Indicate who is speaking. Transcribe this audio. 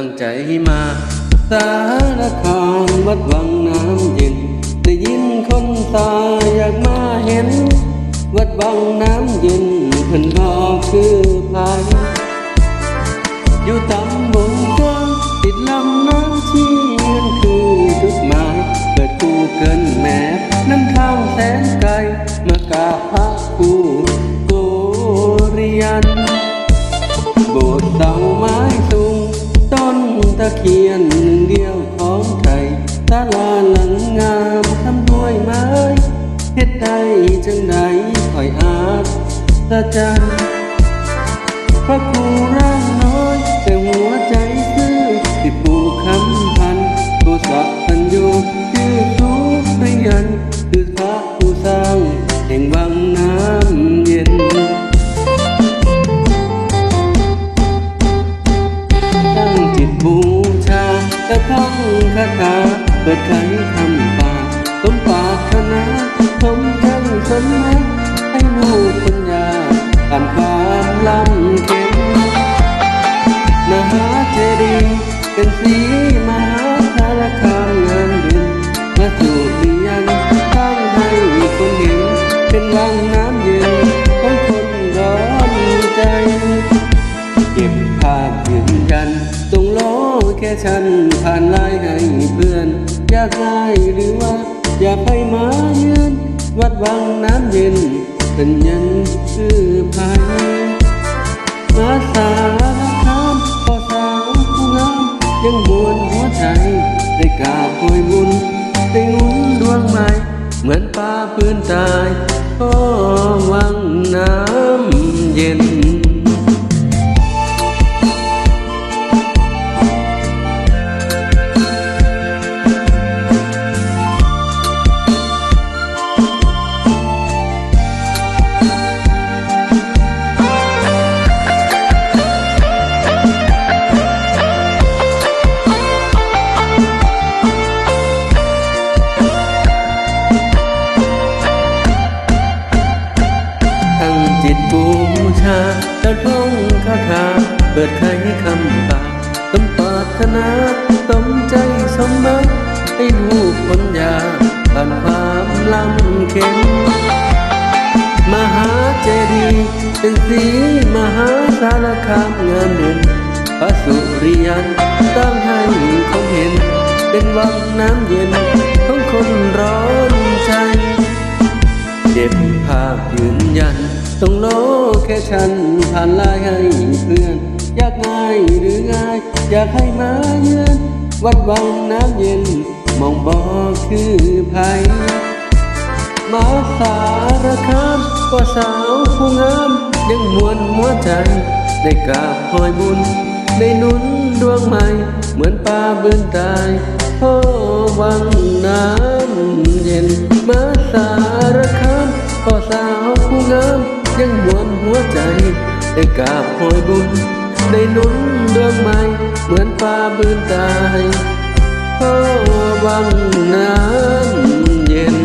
Speaker 1: ตั้งใจมาสารคามวัดวังน้ำเย็น ได้ยินคนตาอยากมาเห็น วัดวังน้ำเย็นเพิ่นบอกคือพายอยู่ต่ำ เคียนหนึ่งเดียวของไทยศาลาหลังงามทำด้วยไม้เฮ็ดได้จังใดคอยอาจสะจันพระครู ท่องคาถาเปิดไขคำปากสมปากคณะสมจังสมนักให้ลูก ฉันผ่านไลน์ให้เพื่อน อยากได้หรือว่า อยากไปมาเยือนวัดวังน้ำเย็น เป็นยันชื่อภายมาสารคามพอสาวผู้งามยังมวนหัวใจได้กราบคอยบุญได้หนุนดวงใหม่เหมือนป้าพื้นตายโอ้ บูชาแล้วท่องคาถาเปิดไขคำปากสมปรารถนาสมใจสมบัติให้ลูกคนยาผ่านความลำเข็นมหาเจดีย์เป็นสีมหาสารคามงามเด่นพระสุริยันตั้งให้คนเห็น เป็นวังน้ำเย็นของคนร้อนใจเก็บภาพยืนยัน ตรงโลแค่ฉันผ่านลน์ให้เพื่อนอยากง่ายหรือง่าย อยากให้มาเยือนวัดวังน้ำเย็น มองบอกคือภัย มาสารคามก็สาวผู้งาม ยังมวนหัวใจ ได้กราบคอยบุญ ได้นุนดวงใหม่ เหมือนปลาบืนตายโอวังน้ำเย็น มาสารคามก็สาว ยังวนหัวใจได้กราบโอยบุญ ได้นุ่นดวงใหม่เหมือนฟ้าบืนตายโอ้วังน้ำเย็น